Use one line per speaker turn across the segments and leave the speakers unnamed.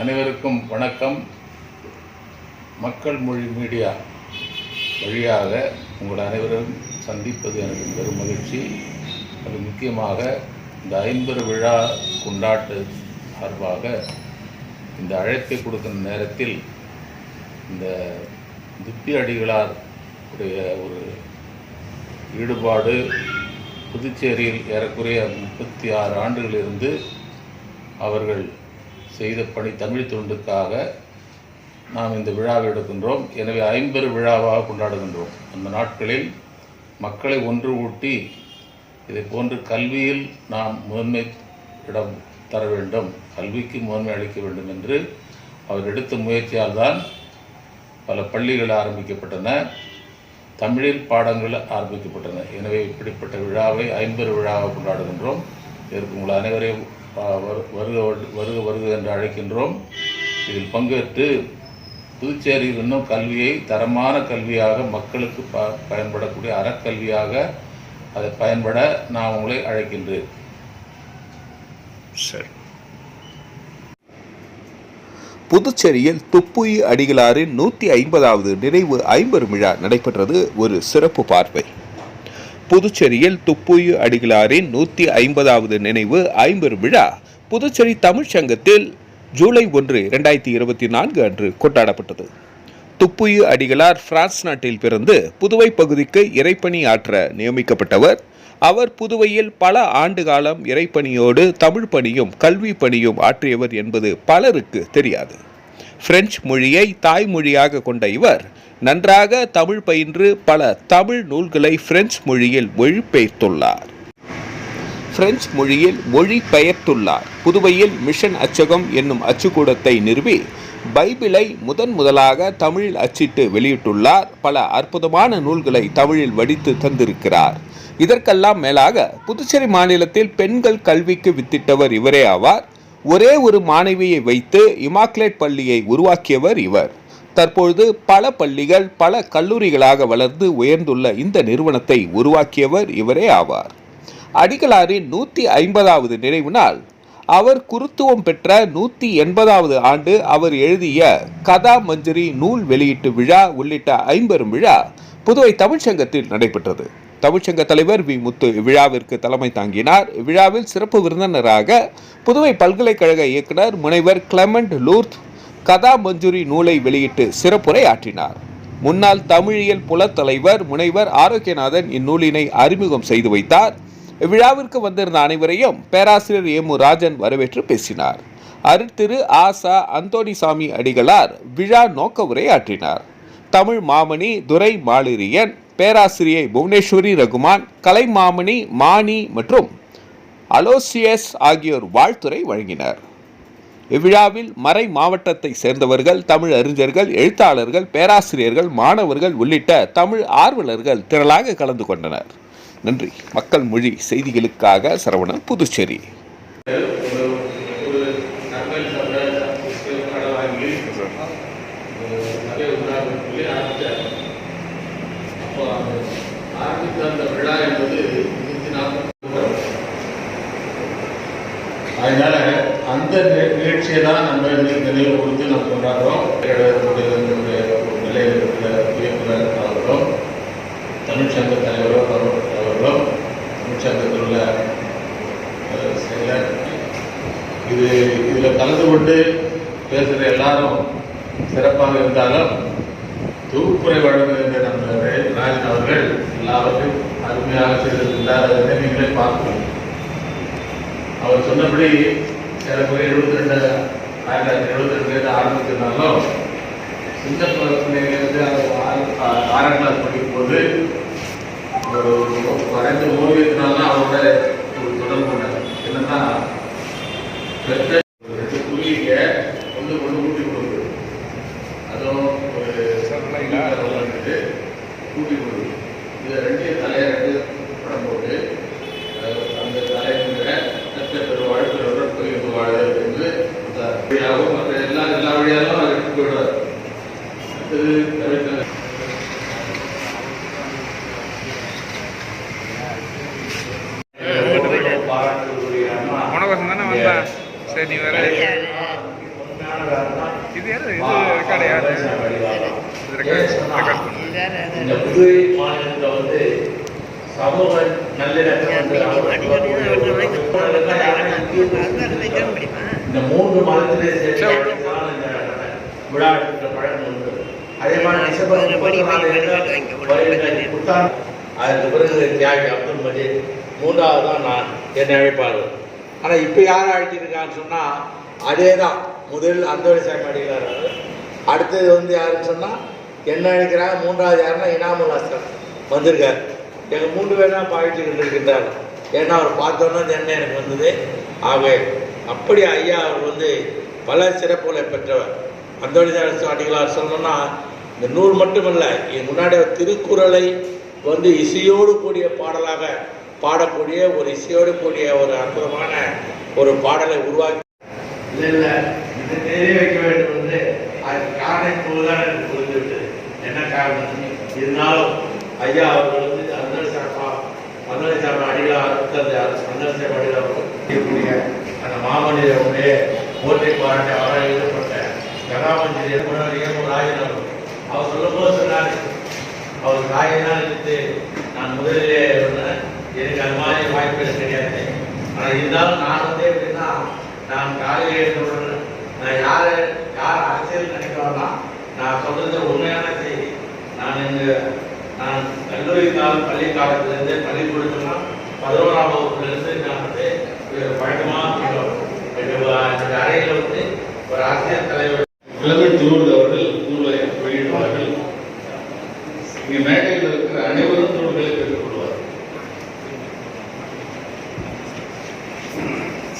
அனைவருக்கும் வணக்கம். மக்கள் மொழி மீடியா வழியாக உங்கள் அனைவரும் சந்திப்பது எனக்கு பெரும் மகிழ்ச்சி. அது முக்கியமாக இந்த ஐம்பது விழா கொண்டாட்டு சார்பாக இந்த அழைப்பை கொடுக்கும் நேரத்தில் இந்த துப்பி அடிகளார் உடைய ஒரு ஈடுபாடு புதுச்சேரியில் ஏறக்குறைய முப்பத்தி ஆறு ஆண்டுகளிலிருந்து அவர்கள் செய்த பணி தமிழ் தொண்டுக்காக நாம் இந்த விழாவை எடுக்கின்றோம். எனவே ஐம்பெரு விழாவாக கொண்டாடுகின்றோம். அந்த நாட்களில் மக்களை ஒன்று ஊட்டி இதை போன்று கல்வியில் நாம் முதன்மை இடம் தர வேண்டும். கல்விக்கு முதன்மை அளிக்க வேண்டும் என்று அவர் எடுத்த முயற்சியால் தான் பல பள்ளிகள் ஆரம்பிக்கப்பட்டன. தமிழில் பாடங்கள் ஆரம்பிக்கப்பட்டன. எனவே இப்படிப்பட்ட விழாவை ஐம்பது விழாவாக கொண்டாடுகின்றோம். இதற்கு உங்கள் அனைவரையும் வருக வருக வருக என்று அழைக்கின்றோம். இதில் பங்கேற்று புதுச்சேரியில் இன்னும் கல்வியை தரமான கல்வியாக மக்களுக்கு ப பயன்படக்கூடிய அறக்கல்வியாக அதை பயன்பட நான் உங்களை அழைக்கின்றேன்.
சரி. புதுச்சேரியில் துப்புயி அடிகளாரின் நூற்றி ஐம்பதாவது நினைவு ஐம்பது விழா நடைபெற்றது ஒரு சிறப்பு பார்வை. புதுச்சேரியில் துப்புயி அடிகளாரின் நூற்றி ஐம்பதாவது நினைவு ஐம்பது விழா. புதுச்சேரி தமிழ்ச் சங்கத்தில் ஜூலை ஒன்று இரண்டாயிரத்தி இருபத்தி நான்கு அன்று கொண்டாடப்பட்டது. துப்புயி அடிகளார் பிரான்ஸ் நாட்டில் பிறந்து புதுவை பகுதிக்கு இறைப்பணி ஆற்ற நியமிக்கப்பட்டவர். அவர் புதுவையில் பல ஆண்டு காலம் இறைப்பணியோடு தமிழ் பணியும் கல்வி பணியும் ஆற்றியவர் என்பது பலருக்கு தெரியாது. பிரெஞ்சு மொழியை தாய்மொழியாக கொண்ட இவர் நன்றாக தமிழ் பயின்று பல தமிழ் நூல்களை பிரெஞ்சு மொழியில் மொழிபெயர்த்துள்ளார். பிரெஞ்சு மொழியில் மொழி பெயர்த்துள்ளார் புதுவையில் மிஷன் அச்சகம் என்னும் அச்சுக்கூடத்தை நிறுவி பைபிளை முதன் முதலாக தமிழில் அச்சிட்டு வெளியிட்டுள்ளார். பல அற்புதமான நூல்களை தமிழில் வடித்து தந்திருக்கிறார். இதற்கெல்லாம் மேலாக புதுச்சேரி மாநிலத்தில் பெண்கள் கல்விக்கு வித்திட்டவர் இவரே ஆவார். ஒரே ஒரு மாணவியை வைத்து இமாக்லேட் பள்ளியை உருவாக்கியவர் இவர். தற்பொழுது பல பள்ளிகள் பல கல்லூரிகளாக வளர்ந்து உயர்ந்துள்ள இந்த நிறுவனத்தை உருவாக்கியவர் இவரே ஆவார். அடிகளாரின் நூற்றி ஐம்பதாவது நினைவு நாள். அவர் குருத்துவம் பெற்ற நூற்றி எண்பதாவது ஆண்டு அவர் எழுதிய கதா மஞ்சரி நூல் வெளியீட்டு விழா உள்ளிட்ட ஐம்பெரும் விழா புதுவை தமிழ்ச்சங்கத்தில் நடைபெற்றது. தமிழ்ச்சங்க தலைவர் வி. முத்து இவ்விழாவிற்கு தலைமை தாங்கினார். இவ்விழாவில் சிறப்பு விருந்தினராக புதுவை பல்கலைக்கழக இயக்குனர் முனைவர் கிளமெண்ட் லூர்த் கதா மஞ்சுரி நூலை வெளியிட்டு சிறப்புரை ஆற்றினார் முன்னாள் தமிழியல் புலத்தலைவர் முனைவர் ஆரோக்கியநாதன் இந்நூலினை அறிமுகம் செய்து வைத்தார். இவ்விழாவிற்கு வந்திருந்த அனைவரையும் பேராசிரியர் ஏமு ராஜன் வரவேற்று பேசினார். அருட்திரு ஆசா அந்தோணிசாமி அடிகளார் விழா நோக்க உரை ஆற்றினார் தமிழ் மாமணி துரை மாளிரியன் பேராசிரியை புவனேஸ்வரி ரகுமான் கலைமாமணி மாணி மற்றும் அலோசியஸ் ஆகியோர் வாழ்த்துரை வழங்கினர். இவ்விழாவில் மறை மாவட்டத்தை சேர்ந்தவர்கள் தமிழ் அறிஞர்கள் எழுத்தாளர்கள் பேராசிரியர்கள் மாணவர்கள் உள்ளிட்ட தமிழ் ஆர்வலர்கள் திரளாக கலந்து கொண்டனர். நன்றி. மக்கள் மொழி செய்திகளுக்காக சரவணன் புதுச்சேரி
ஒரு ஒரு நன்மை சார்ந்த கடை வாங்கி நிறைய உதாரணம் சொல்லி ஆரம்பித்தார் அப்போ அந்த ஆரம்பித்த அந்த விழா என்பது நூற்றி நாற்பது அதனால அந்த தான் நம்ம இன்னைக்கு நினைவு கொடுத்து நம்ம கொண்டாடுறோம். நம்முடைய நம்முடைய நிலையில் இருக்கிற இயக்குனர் அவர்களும் தமிழ்ச்சங்க தலைவரும் அவர்- அவர்களும் தமிழ்ச்சங்கத்தில் உள்ள செயலர். இது இதில் கலந்து கொண்டு பேசுகிற எல்லாரும் சிறப்பாக இருந்தாலும் தொகுப்புரை வழங்குகின்ற நம்ம ராஜன் அவர்கள் எல்லாவற்றையும் அருமையாக செய்திருக்கின்றார் அதை நீங்களே பார்க்கணும். அவர் சொன்னபடி சில போய் எழுபத்தி ரெண்டு ஆயிரத்தி தொள்ளாயிரத்தி எழுபத்தி ரெண்டுலேருந்து ஆரம்பிச்சிருந்தாலும் சின்ன பிள்ளைலேருந்து ஆறாம் கிளாஸ் படிக்கும்போது ஒரு ஒரு வரைந்த ஓவியத்தினால அவரோட ஒரு தொடர்பு கொண்டார் என்னன்னா பெற்ற ஒரு ரெண்டு புள்ளிங்க ஒன்று கொண்டு ஊட்டி கொடுக்குது அதுவும் ஒரு வந்துட்டு கூட்டி கொடுக்குது இது ரெண்டு தலையை ரெண்டு படம் போட்டு அஹ், அந்த தலைமுறை பெற்ற பெரு வாழ்க்கையோட பகிர்ந்து வாழ்தல் என்று கொடுத்தார். வழியாகவும் மற்ற எல்லா எல்லா வழியாலும் அதை எடுத்து போயிடுவார் அடுத்தது கவிஞர் பாராட்டுக்குரிய அண்ணா
உனக்கு தானே வந்தா சரி நீ வேற
உண்மையான
பண்ணாங்கன்னா
இது யாரு இது ரெக்கார்டு யாரு இது ரெக்கார்ட் ரெக்கார்ட் பண்ணுது
இந்த புதுவை மாநிலத்தில் வந்து சமூக நல்லிணக்கம் வந்து இந்த மூன்று மதத்திலே சேர்ந்து தான் இந்த விழா எடுக்கிற பழக்கம் உண்டு. அதே மாதிரி புத்தாண்டு அதுக்கு பிறகு தியாகி அப்துல் மஜீத் மூன்றாவது தான் நான் என்னை அழைப்பார்கள் ஆனால் இப்போ யார் அழைச்சிருக்கான்னு சொன்னால் அதே தான் முதல் அந்தோணி சாமி அடிக்கிறார் அடுத்தது வந்து யாருன்னு சொன்னால் என்ன அழைக்கிறாங்க மூன்றாவது யாருன்னா இனாமுல் அஸ்கர் வந்திருக்கார். எங்கள் மூன்று பேர் தான் பாய்ச்சிக்கிட்டு இருக்கின்றார் ஏன்னா அவர் பார்த்தோன்னா எண்ணம் எனக்கு வந்தது. ஆகவே அப்படி ஐயா அவர் வந்து பல சிறப்புகளை பெற்றவர். அந்தோணிதாஸ் அடிகளார் சொல்லணும்னா இந்த நூல் மட்டுமல்ல இது முன்னாடி திருக்குறளை வந்து இசையோடு கூடிய பாடலாக பாடக்கூடிய ஒரு இசையோடு கூடிய ஒரு அற்புதமான ஒரு பாடலை உருவாக்கி இல்லை இல்லை இது தெரிய வைக்க வேண்டும் என்று அதுக்கு காரணம் போதுதான் எனக்கு புரிந்துவிட்டது என்ன காரணம்? இருந்தாலும் ஐயா அவர்கள் வந்து அந்தர் சாப்பா அந்தர் சாப்பா அடிகளார் அந்த அந்தர் சாப்பா அடிகளார் அந்த மாமனிதனுடைய போட்டி பாராட்டி அவரால் எழுதப்பட்ட கலாமஞ்சரி ஒரு ராஜன் அவர் அவர் சொல்லும்போது சொன்னார். அவர் ராயனால் எடுத்து நான் முதலிலே சொன்னேன். எனக்கு அந்த மாதிரி வாய்ப்புகள் கிடையாது. ஆனால் இருந்தாலும் நான் வந்து எப்படின்னா நான் காலையில் எழுந்தவுடன் நான் யார் யார் அரசியல் நினைக்கிறோம்னா நான் சொல்றது உண்மையான செய்தி. நான் எங்க நான் கல்லூரி காலம் பள்ளி காலத்திலிருந்து பள்ளிக்கூடத்துனா பதினோராம் வகுப்புலேருந்து நான் வந்து பழக்கமாக என்னுடைய அறையில் வந்து ஒரு அரசியல் தலைவர்
கிளமெண்ட் தூர்து அவர்கள் நூலை வெளியிடுவார்கள் இங்கே மேடையில் இருக்கிற அனைவரும் நூல்களை பெற்றுக்கொள்வார்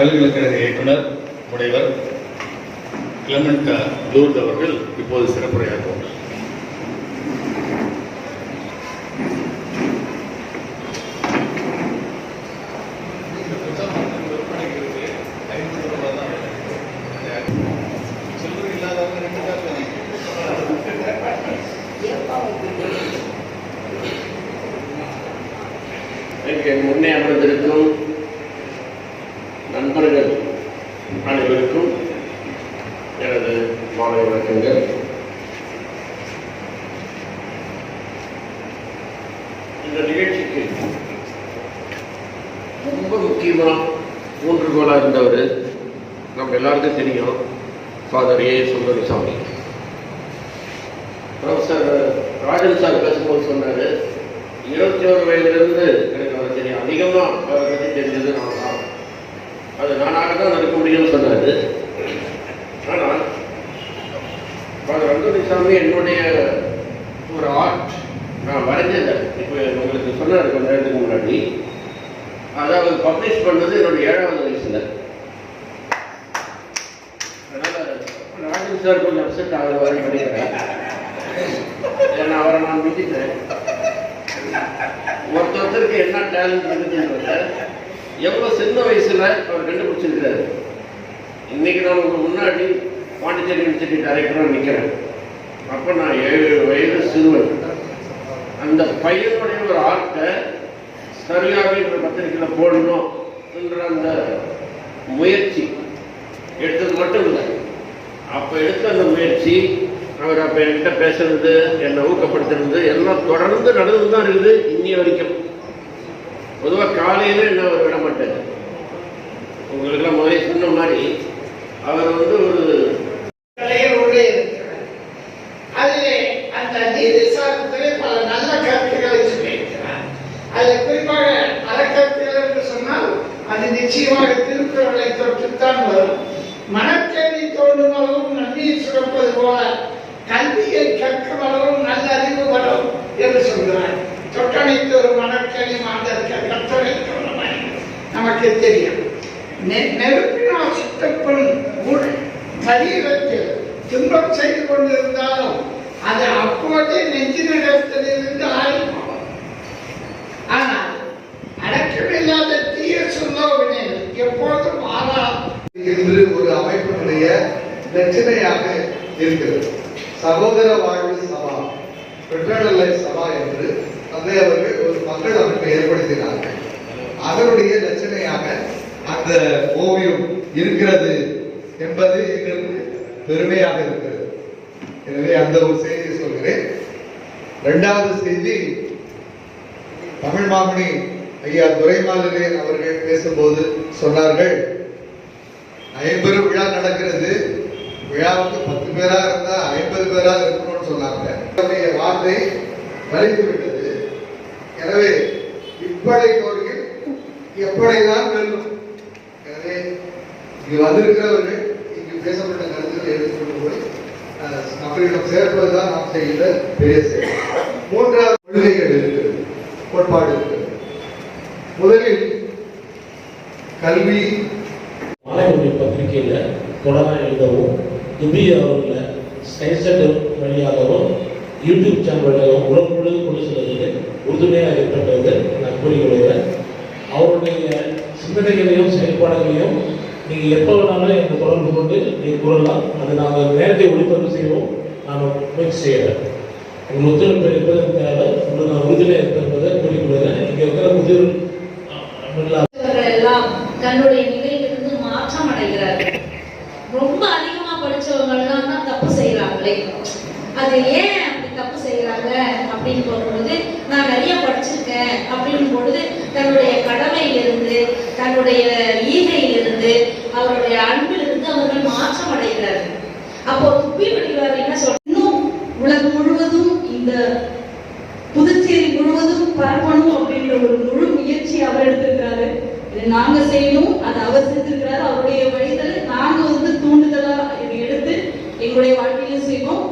பல்கலைக்கழக இயக்குனர் முனைவர் கிளமெண்ட் லூர்த் அவர்கள் இப்போது சிறப்புரையாற்றுவார்.
முன்னே அமர்ந்திருக்கும் நண்பர்கள் அனைவருக்கும் எனது மாலை வணக்கங்கள். இந்த நிகழ்ச்சிக்கு ரொம்ப முக்கியமாக ஊன்றுகோலாக இருந்தவர் நம்ம எல்லாருக்கும் தெரியும் father A Sundarasamy. Professor Rajan sir பேசும்போது சொன்னார் இருபத்தி ஒரு வயதுலேருந்து எனக்கு அவர் தெரியும். அதிகமாக அவரை பற்றி தெரிஞ்சது நான் தான். அது நானாக தான் நடக்க முடியும்னு சொன்னார். ஆனால் ஃபாதர் அந்தோனிசாமி என்னுடைய ஒரு ஆர்ட் நான் வரைஞ்சதை இப்போ உங்களுக்கு சொன்னார் கொஞ்ச நேரத்துக்கு முன்னாடி. அதாவது பப்ளிஷ் பண்ணது என்னுடைய ஏழாவது வயசில். அதனால் ராஜன் சார் கொஞ்சம் அப்செட் ஆகிற வரை பண்ணிடுறேன் ஏன்னா அவரை நான் மிஞ்சிட்டேன் ஒருத்தருக்கு என்ன டேலண்ட் இருக்குதுன்றத எவ்வளோ சின்ன வயசில் அவர் கண்டுபிடிச்சிருக்கிறாரு. இன்னைக்கு நான் உங்களுக்கு முன்னாடி பாண்டிச்சேரி யூனிவர்சிட்டி டைரக்டராக நிற்கிறேன் அப்போ நான் ஏழு வயது சிறுவன். அந்த பையனுடைய ஒரு ஆர்ட்டை சரியாக இந்த பத்திரிக்கையில் போடணும் என்ற அந்த முயற்சி எடுத்தது மட்டும் இல்லை அப்போ எடுத்த அந்த முயற்சி அவர் அப்போ என்கிட்ட பேசுறது என்னை ஊக்கப்படுத்துறது எல்லாம் தொடர்ந்து நடந்து தான் இருக்குது இன்னி வரைக்கும். பொதுவாக காலையில் என்ன அவர் விட மாட்டார் உங்களுக்கெல்லாம் முதலே சொன்ன மாதிரி அவர் வந்து ஒரு
நமக்கு தெரியும். நெ- நெருப்பினால் சுத்தப்படும் உள் சரீரத்தில் துன்பம் செய்து கொண்டிருந்தாலும் அது அப்போதே நெஞ்சினிடத்திலிருந்து ஆறிப்போம் ஆனால் அடக்கமில்லாத தீய சொல்லோவினில் எப்போதும் ஆறாம்
என்று ஒரு அமைப்பினுடைய பிரச்சனையாக இருக்கிறது. சகோதர வாழ்வு சபா பெற்றநல்லை சபா என்று தந்தை அவர்கள் ஒரு மக்கள் அமைப்பை ஏற்படுத்தினார்கள். அதனுடைய ரச்சனையாக அந்த ஓவியம் இருக்கிறது என்பது எங்களுக்கு பெருமையாக இருக்கிறது. எனவே அந்த ஒரு செய்தியை சொல்கிறேன். இரண்டாவது செய்தி தமிழ் மாமணி ஐயா துரைமாலரே அவர்கள் பேசும்போது சொன்னார்கள் ஐம்பது விழா நடக்கிறது. விழாவுக்கு பத்து பேரா இருந்தா ஐம்பது பேரா இருக்கணும்னு சொன்னாங்க. வார்த்தை வலித்து விட்டது எனவே இப்படி ஒரு எப்படிதான் வெல்லும் எனவே இங்கு வந்திருக்கிறவர்கள் இங்கு பேசப்பட்ட கருத்துக்களை எடுத்துக்கொண்டு போய் மக்களிடம் சேர்ப்பதுதான் நாம் செய்கிற பெரிய செயல். மூன்றாவது கொள்கைகள் இருக்கிறது கோட்பாடு இருக்கிறது. முதலில் கல்வி.
மாலைமொழி பத்திரிகையில் தொடராக எழுதவும் துபி அவர்களை ஸ்கைசெட் வழியாகவும் யூடியூப் சேனல் வழியாகவும் உலகம் முழுவதும் கொண்டு செல்வதற்கு உறுதுணையாக இருக்கின்றது நான் கூறிக்கொள்கிறேன். அவருடைய சிந்தனைகளையும் செயல்பாடுகளையும் நீங்கள் எப்போ வேணாலும் எனக்கு தொடர்பு கொண்டு நீங்கள் கூறலாம். அது நாங்கள் நேரத்தை ஒளிபரப்பு செய்வோம். நான் முயற்சி செய்கிறேன் உங்கள் ஒத்துழைப்பு இருப்பது தேவை. உங்களுக்கு நான் உறுதியாக இருப்பதை கூறிக்கொள்கிறேன். இங்கே இருக்கிற முதியோர்
எல்லாம் தன்னுடைய நிலையிலிருந்து மாற்றம் அடைகிறார்கள். ரொம்ப அதிகமா படிச்சவங்க தான் தப்பு செய்யறாங்களே அது ஏன் ஈகையிலிருந்து அவருடைய அன்பிலிருந்து அவர்கள் மாற்றம் அடைகிறார்கள் அப்போ துப்பி வடிவார் என்ன சொல்ற
உலகம் முழுவதும் இந்த புதுச்சேரி முழுவதும் பரப்பணும் அப்படின்ற ஒரு முழு முயற்சி அவர் எடுத்திருக்கிறாரு. இது நாங்க செய்யணும்
அது அவர் செஞ்சிருக்கிறாரு. அவருடைய வழிதலை நாங்க வந்து தூண்டுதலா எடுத்து எங்களுடைய வாழ்க்கையிலும் செய்வோம்.